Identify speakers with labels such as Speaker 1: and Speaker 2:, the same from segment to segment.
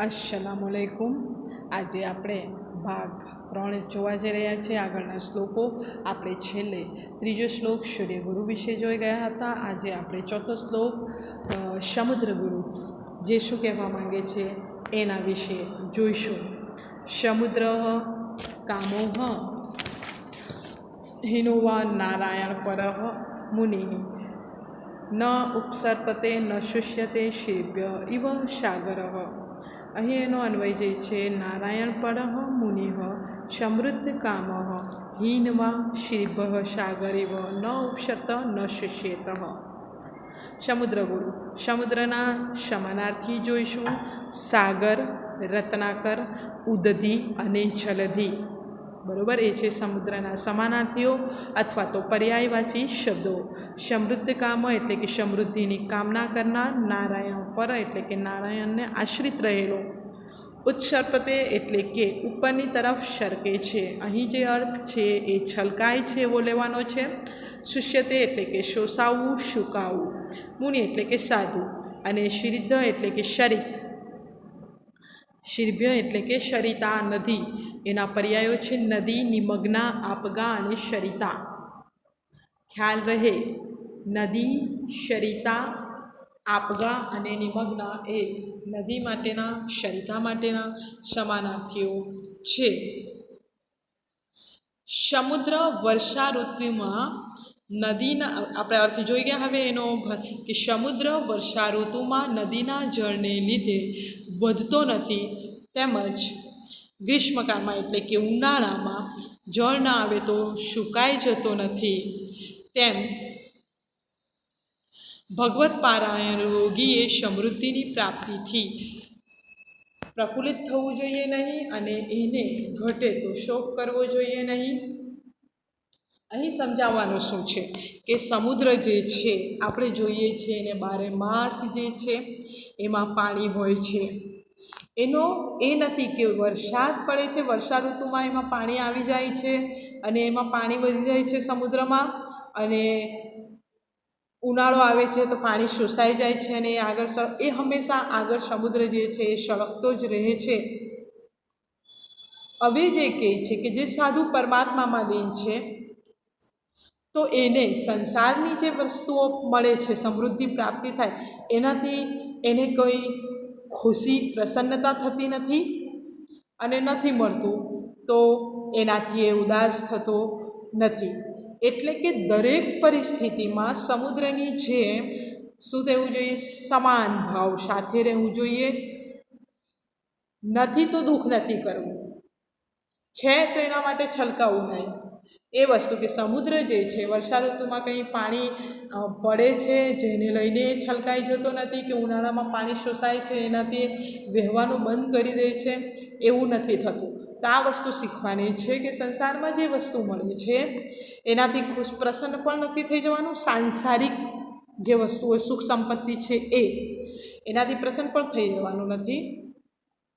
Speaker 1: અસલામ આલેકુમ આજે આપણે ભાગ ત્રણ જોવા જઈ રહ્યા છીએ. આગળના શ્લોકો આપણે છેલ્લે ત્રીજો શ્લોક સૂર્યગુરુ વિશે જોઈ ગયા હતા. આજે આપણે ચોથો શ્લોક અ, સમુદ્રગુરુ. જે શું કહેવા માંગે છે એના વિશે જોઈશું. સમુદ્ર કામોહ હિનોવા નારાયણ પરહ મુનિ. ન ઉપસર્પતે ન શુષ્યતે શિલ્પ્ય ઇવ સાગર. અહીં એનો અન્વય જે છે નારાયણ પરહ મુનિ સમૃદ્ધ કામ શિભ શિલ્ભ સાગરિવ ન ઉપશત ન શિષ્યેત સમુદ્રગુરુ સમુદ્રના સમાનાર્થી જોઈશું સાગર રત્નાકર ઉદધિ અને જલધી બરોબર? એ છે સમુદ્રના સમાનાર્થીઓ અથવા તો પર્યાયવાચી શબ્દો. સમૃદ્ધ કામ એટલે કે સમૃદ્ધિની કામના કરનાર નારાયણ પર એટલે કે નારાયણને આશ્રિત રહેલો. ઉત્સર્પતે એટલે કે ઉપરની તરફ સરકે છે. અહીં જે અર્થ છે એ છલકાય છે એવો લેવાનો છે. શુષ્યતે એટલે કે શોષાવવું સુકાવવું મુનિ એટલે કે સાધુ. અને શ્રીદ્ધ એટલે કે શરિત. શિર્ભ્ય એટલે કે શરિતા નદી. એના પર્યાયો છે નદી, નિમગ્ના, આપગા અને શરિતા. ખ્યાલ રહે, નદી, શરિતા, આપગા અને નિમગ્ના એ નદી માટેના, શરિતા માટેના સમાનાર્થીઓ છે. સમુદ્ર વર્ષા ઋતુમાં નદીના, આપણે અર્થ જોઈ ગયા હવે એનો કે સમુદ્ર વર્ષા ઋતુમાં નદીના જળને લીધે વધતો નથી. તેમજ ગ્રીષ્મકાળમાં એટલે કે ઉનાળામાં જળ ના આવે તો સુકાઈ જતો નથી. તેમ ભગવત પારાયણ રોગીએ સમૃદ્ધિની પ્રાપ્તિથી પ્રફુલ્લિત થવું જોઈએ નહીં અને એને ઘટે તો શોક કરવો જોઈએ નહીં. અહીં સમજાવવાનું શું છે કે સમુદ્ર જે છે, આપણે જોઈએ છીએ એને બારે માસ જે છે, એમાં પાણી હોય છે. એનો, એ નથી કે વરસાદ પડે છે વર્ષા ઋતુમાં એમાં પાણી આવી જાય છે અને એમાં પાણી વધી જાય છે સમુદ્રમાં અને ઉનાળો આવે છે તો પાણી શોષાઈ જાય છે અને એ આગળ એ હંમેશા આગળ સમુદ્ર જે છે એ સળગતો જ રહે છે. હવે જે કહે છે કે જે સાધુ પરમાત્મામાં લીન છે, તો એને સંસારની જે વસ્તુઓ મળે છે, સમૃદ્ધિ પ્રાપ્તિ થાય, એનાથી એને કોઈ ખુશી, પ્રસન્નતા થતી નથી અને નથી મળતું, તો એનાથી એ ઉદાસ થતો નથી. એટલે કે દરેક પરિસ્થિતિમાં સમુદ્રની જેમ શું રહેવું જોઈએ? સમાન ભાવ સાથે રહેવું જોઈએ. નથી તો દુઃખ નથી કરવું. છે તો એના માટે છલકાવું નહીં. એ વસ્તુ કે સમુદ્ર જે છે, વર્ષા ઋતુમાં કંઈ પાણી પડે છે, જેને લઈને છલકાઈ જતો નથી કે ઉનાળામાં પાણી શોષાય છે, એનાથી વહેવાનું બંધ કરી દે છે, એવું નથી થતું. તો આ વસ્તુ શીખવાની છે કે સંસારમાં જે વસ્તુ મળે છે, એનાથી ખુશ પ્રસન્ન પણ નથી થઈ જવાનું, સાંસારિક જે વસ્તુઓ, સુખ સંપત્તિ છે એ, એનાથી પ્રસન્ન પણ થઈ જવાનું નથી.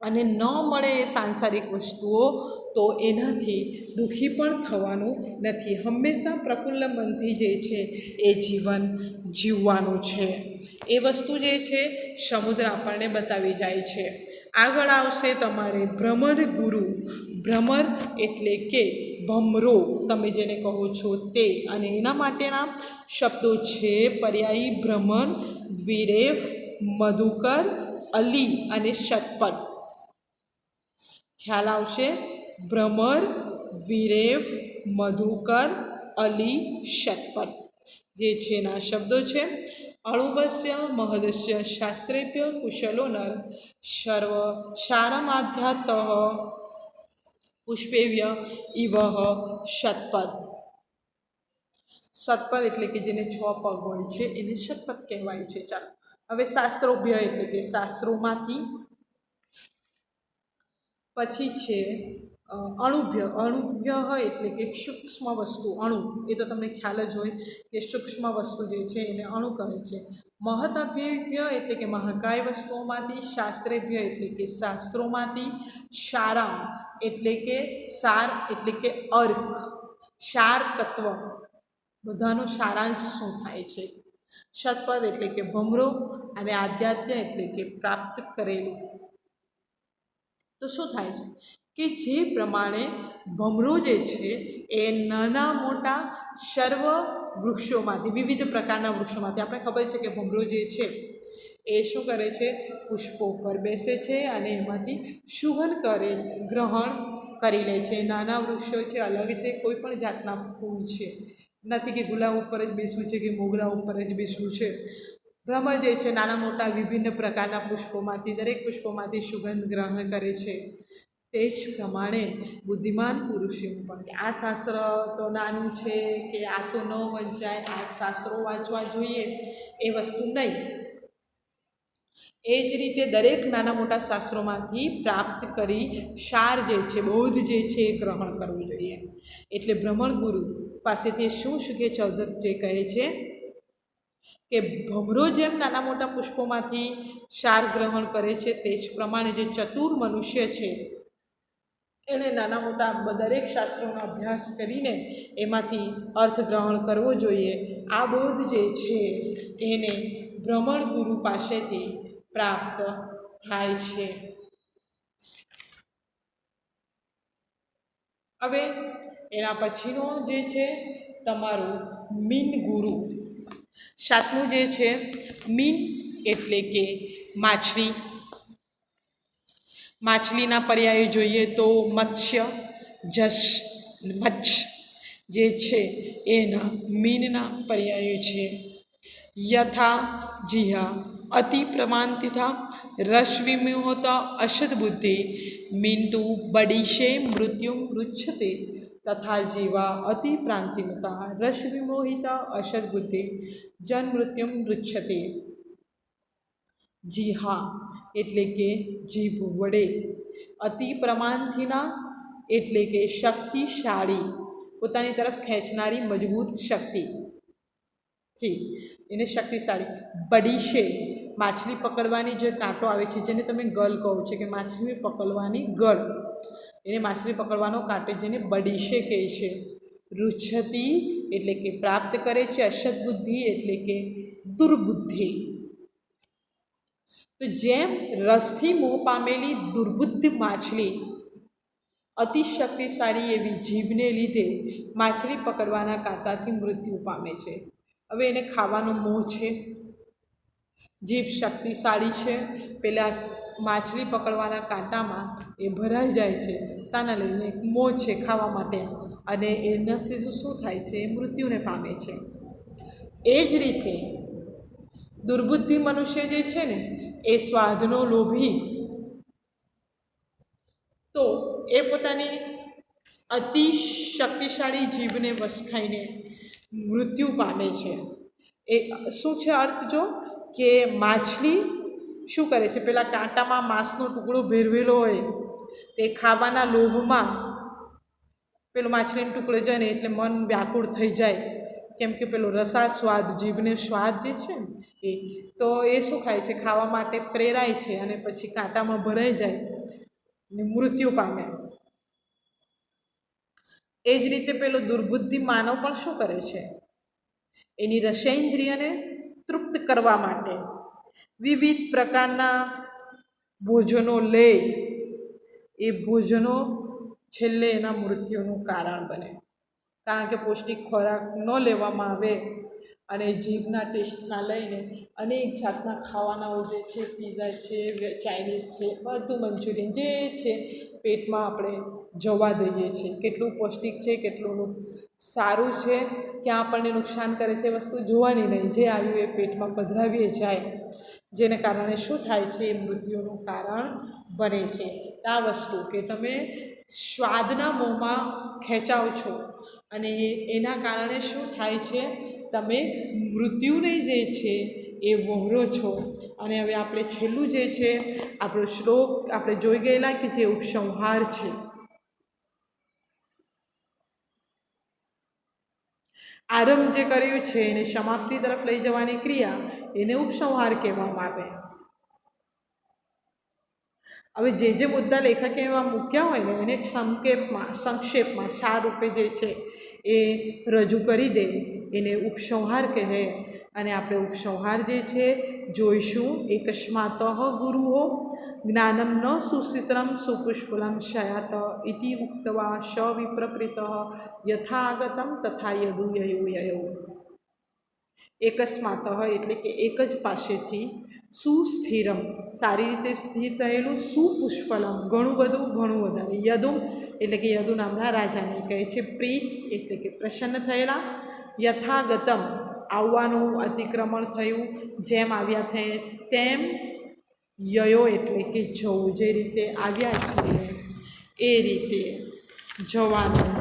Speaker 1: અને ન મળે એ સાંસારિક વસ્તુઓ, તો એનાથી દુઃખી પણ થવાનું નથી. હંમેશા પ્રફુલ્લ મનથી જે છે, એ જીવન જીવવાનું છે. એ વસ્તુ જે છે, સમુદ્ર આપણને બતાવી જાય છે. આગળ આવશે તમારે ભ્રમર ગુરુ. ભ્રમર એટલે કે ભમરો, તમે જેને કહો છો તે. અને એના માટેના શબ્દો છે, પર્યાયી ભ્રમર દ્વિરેફ, મધુકર, અલી અને શતપથ. ખ્યાલ આવશે. ભ્રમર વિરેફ મધુકર, અલી, શતપથ. જે છે એના શબ્દો છે. અણુબસ્ય મહદસ્ય શાસ્ત્રેભ્ય કુશલો નર. સર્વ સારમાધ્યાત પુષ્પેવ્ય ઇવ શતપથ. શતપથ એટલે કે જેને છ પગ હોય છે, એને શતપથ કહેવાય છે. ચાલો. હવે શાસ્ત્રોભ્ય એટલે કે શાસ્ત્રોમાંથી પછી છે અણુભ્ય. અણુભ્ય હોય એટલે કે સૂક્ષ્મ વસ્તુ. અણુ, એ તો તમને ખ્યાલ જ હોય કે સૂક્ષ્મ વસ્તુ જે છે એને અણુ કહે છે. મહદભ્ય એટલે કે મહાકાય વસ્તુઓમાંથી, શાસ્ત્રેભ્ય એટલે કે શાસ્ત્રોમાંથી સારામ એટલે કે સાર એટલે કે અર્ક. સાર તત્વ. બધાનો સારાંશ શું થાય છે? શતપદ એટલે કે ભમરો અને આધ્યાત્મ્ય એટલે કે પ્રાપ્ત કરેલું. તો શું થાય છે? કે જે પ્રમાણે ભમરો જે છે, એ નાના મોટા સર્વ વૃક્ષોમાંથી, વિવિધ પ્રકારના વૃક્ષોમાંથી, આપણે ખબર છે કે ભમરો જે છે, એ શું કરે છે? પુષ્પો પર બેસે છે અને એમાંથી સુગંધ કરે, ગ્રહણ કરી લે છે. નાના વૃક્ષો છે, અલગ છે, કોઈ પણ જાતના ફૂલ છે. નથી કે ગુલાબ ઉપર જ બેસવું છે કે મોગરા ઉપર જ બેસવું છે. ભ્રમર જે છે નાના મોટા વિભિન્ન પ્રકારના પુષ્પોમાંથી, દરેક પુષ્પોમાંથી સુગંધ ગ્રહણ કરે છે. તે જ પ્રમાણે બુદ્ધિમાન પુરુષોનું પણ. આ શાસ્ત્ર તો નાનું છે કે આ તો ન વંચાય, આ શાસ્ત્રો વાંચવા જોઈએ એ વસ્તુ નહીં. એ જ રીતે દરેક નાના મોટા શાસ્ત્રોમાંથી પ્રાપ્ત કરી સાર જે છે, બોધ જે છે એ ગ્રહણ કરવું જોઈએ. એટલે ભ્રમણ ગુરુ પાસેથી શું છે અવધત જે કહે છે કે ભમરો જેમ નાના મોટા પુષ્પોમાંથી સાર ગ્રહણ કરે છે, તે જ પ્રમાણે જે ચતુર મનુષ્ય છે એણે નાના મોટા દરેક શાસ્ત્રોનો અભ્યાસ કરીને એમાંથી અર્થ ગ્રહણ કરવો જોઈએ. આ બોધ જે છે, એને ભ્રમણ ગુરુ પાસેથી પ્રાપ્ત થાય છે. હવે એના પછીનો જે છે, તમારું મીન ગુરુ. સાતમું જે છે, મીન એટલે કે માછલી. માછલીના પર્યાયો જોઈએ તો મત્સ્ય જશ મચ્છ જે છે, એના મીનના પર્યાયો છે. યથા, જીહા, અતિ પ્રમાણતિથા હોતા અશદ બુદ્ધિ મીંતુ બડીશે મૃત્યુ મૃચ્છતે. તથા જીવા અતિ પ્રાંતિમતા રસ વિમોહિતા બુદ્ધિ જન મૃત્યુ મૃચ્છતે જીહા એટલે કે જીભ વડે અતિ પ્રમાણથીના એટલે કે શક્તિશાળી પોતાની તરફ ખેંચનારી મજબૂત શક્તિ। થી એને શક્તિશાળી, બડીશે, માછલી પકડવાની જે કાંટો આવે છે, જેને તમે ગળ કહો છો, કે માછલી પકડવાની ગળ। એને માછલી પકડવાનો કાંટો જેને બડીશે કહે છે. રુચ્છતી એટલે કે પ્રાપ્ત કરે છે અશત બુદ્ધિ એટલે કે દુર્બુદ્ધિ. તો જેમ રસથી મોહ પામેલી દુર્બુદ્ધ માછલી અતિ શક્તિશાળી એવી જીભને લીધે માછલી પકડવાના કાંટાથી મૃત્યુ પામે છે. હવે એને ખાવાનો મોહ છે. જીભ શક્તિશાળી છે. પેલા માછલી પકડવાના કાંટામાં એ ભરાઈ જાય છે. શાના લઈને મોહ છે ખાવા માટે અને એનાથી શું થાય છે એ મૃત્યુને પામે છે. એ જ રીતે દુર્બુદ્ધિ મનુષ્ય જે છે ને, એ સ્વાદનો લોભી. તો એ પોતાની અતિ શક્તિશાળી જીભને વશ મૃત્યુ પામે છે. એ શું છે અર્થ જો? કે માછલી શું કરે છે? પેલા કાંટામાં માંસનો ટુકડો ભેરવેલો હોય, તે ખાવાના લોભમાં પેલો માછલીનો ટુકડો જાય ને એટલે મન વ્યાકુળ થઈ જાય. કેમ કે પેલો રસા સ્વાદ, જીભને સ્વાદ જે છે ને, એ તો એ શું ખાય છે? ખાવા માટે પ્રેરાય છે અને પછી કાંટામાં ભરાઈ જાય ને મૃત્યુ પામે. એ જ રીતે પેલો દુર્બુદ્ધિ માનવ પણ શું કરે છે? એની રસેન્દ્રિયને તૃપ્ત કરવા માટે વિવિધ પ્રકારના ભોજનો લે. એ ભોજનો છેલ્લે એના મૃત્યુનું કારણ બને. કારણ કે પૌષ્ટિક ખોરાક ન લેવામાં આવે અને જીભના ટેસ્ટના લઈને અનેક જાતના ખાવાનાઓ જે છે પીઝા છે ચાઇનીઝ છે, બધું મંચુરિયન જે છે, પેટમાં આપણે જવા દઈએ છીએ. કેટલું પૌષ્ટિક છે કેટલું સારું છે, ક્યાં આપણને નુકસાન કરે છે વસ્તુ જોવાની નહીં. જે આવ્યું એ પેટમાં પધરાવીએ જાય. જેને કારણે શું થાય છે, એ મૃત્યુનું કારણ બને છે. આ વસ્તુ કે તમે સ્વાદના મોંમાં ખેંચાવ છો અને એના કારણે શું થાય છે, તમે મૃત્યુને જે છે એ વહોરો છો. અને હવે આપણે છેલ્લું જે છે, આપણો શ્લોક આપણે જોઈ ગયેલા કે જે ઉપસંહાર છે. આરંભ જે કર્યું છે એને સમાપ્તિ તરફ લઈ જવાની ક્રિયા એને ઉપસંહાર કહેવામાં આવે. હવે જે જે મુદ્દા લેખકે એમાં મૂક્યા હોય ને એને સંક્ષેપમાં સંક્ષેપમાં સાર રૂપે જે છે એ રજૂ કરી દે, એને ઉપસંહાર કહે અને આપણે ઉપસંહાર જે છે, જોઈશું. એકસ્માત ગુરુઓ, જ્ઞાનમ ન સુસિત્રમ સુપુષ્પલમ શયાત ઇતિ ઉક્તવા શ વિપ્રપ્રિત યથાગતમ તથા યદુ યયો યયો. એકસ્માત એટલે કે એક જ પાસેથી સુસ્થિરમ, સારી રીતે સ્થિર થયેલું સુપુષ્પલમ, ઘણું બધું, ઘણું વધારે. યદુ એટલે કે યદુ નામના રાજાને કહે છે, પ્રી એટલે કે પ્રસન્ન થયેલા. યથાગતમ આવવાનું અતિક્રમણ થયું, જેમ આવ્યા છે તેમ યયો એટલે કે જવું, જે રીતે આવ્યા છીએ એ રીતે જવાનું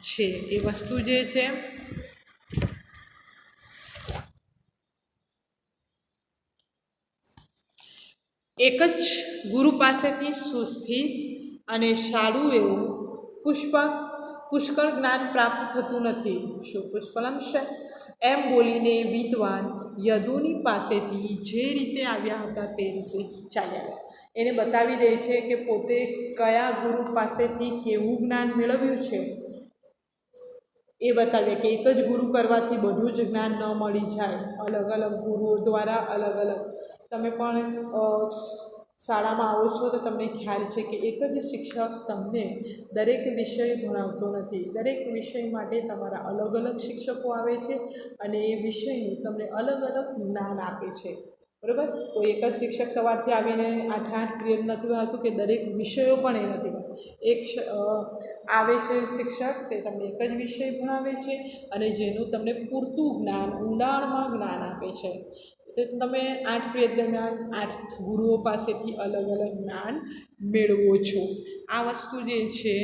Speaker 1: છે. એ વસ્તુ જે છે, એક જ ગુરુ પાસેથી સુસ્થિર અને સારું એવું પુષ્પ, પુષ્કળ જ્ઞાન પ્રાપ્ત થતું નથી. શું પુષ્ફલમ છે? એમ બોલીને વિદ્વાન યદુની પાસેથી જે રીતે આવ્યા હતા તે રીતે ચાલ્યા એને બતાવી દે છે કે પોતે કયા ગુરુ પાસેથી કેવું જ્ઞાન મેળવ્યું છે? એ બતાવીએ કે એક જ ગુરુ કરવાથી બધું જ જ્ઞાન ન મળી જાય. અલગ અલગ ગુરુઓ દ્વારા અલગ અલગ. તમે પણ શાળામાં આવો છો તો તમને ખ્યાલ છે કે એક જ શિક્ષક તમને દરેક વિષય ભણાવતો નથી. દરેક વિષય માટે તમારા અલગ અલગ શિક્ષકો આવે છે અને એ વિષયનું તમને અલગ અલગ જ્ઞાન આપે છે. બરાબર? કોઈ એક જ શિક્ષક સવારથી આવીને આઠ આઠ પિરિયડ નથી ભણાવતું કે દરેક વિષયો પણ એ નથી એક આવે છે શિક્ષક તે તમને એક જ વિષય ભણાવે છે અને જેનું તમને પૂરતું જ્ઞાન ઊંડાણમાં જ્ઞાન આપે છે. તો તમે આઠ પિરિયડ દરમિયાન આઠ ગુરુઓ પાસેથી અલગ અલગ જ્ઞાન મેળવો છો. આ વસ્તુ જે છે,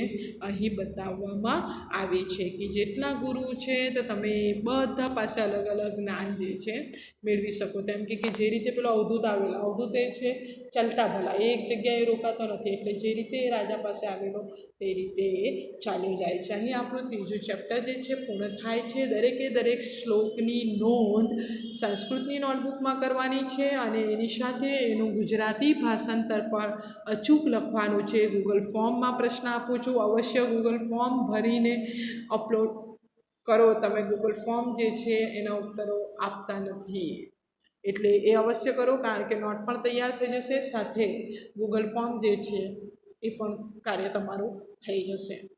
Speaker 1: અહીં બતાવવામાં આવે છે કે જેટલા ગુરુ છે, તો તમે બધા પાસે અલગ અલગ જ્ઞાન જે છે, મેળવી શકો. તેમ કે જે રીતે પેલો અવધૂત આવેલો, અવધૂત એ છે, ચાલતા ભલા. એક જગ્યાએ રોકાતો નથી, એટલે જે રીતે રાજા પાસે આવેલો, તે રીતે એ ચાલ્યો જાય છે. અહીં આપણું ત્રીજું ચેપ્ટર જે છે, પૂર્ણ થાય છે. દરેકે દરેક શ્લોકની નોંધ સંસ્કૃતની નોટબુકમાં કરવાની છે અને એની સાથે એનું ગુજરાતી ભાષાંતર પણ અચૂક લખવાનું છે. ગૂગલ ફોર્મમાં પ્રશ્ન આપું છું. અવશ્ય ગૂગલ ફોર્મ ભરીને અપલોડ કરો. તમે ગૂગલ ફોર્મ જે છે એના ઉત્તરો આપતા નથી. એટલે એ અવશ્ય કરો, કારણ કે નોટ પણ તૈયાર થઈ જશે. સાથે ગૂગલ ફોર્મ જે છે એ પણ કાર્ય તમારું થઈ જશે.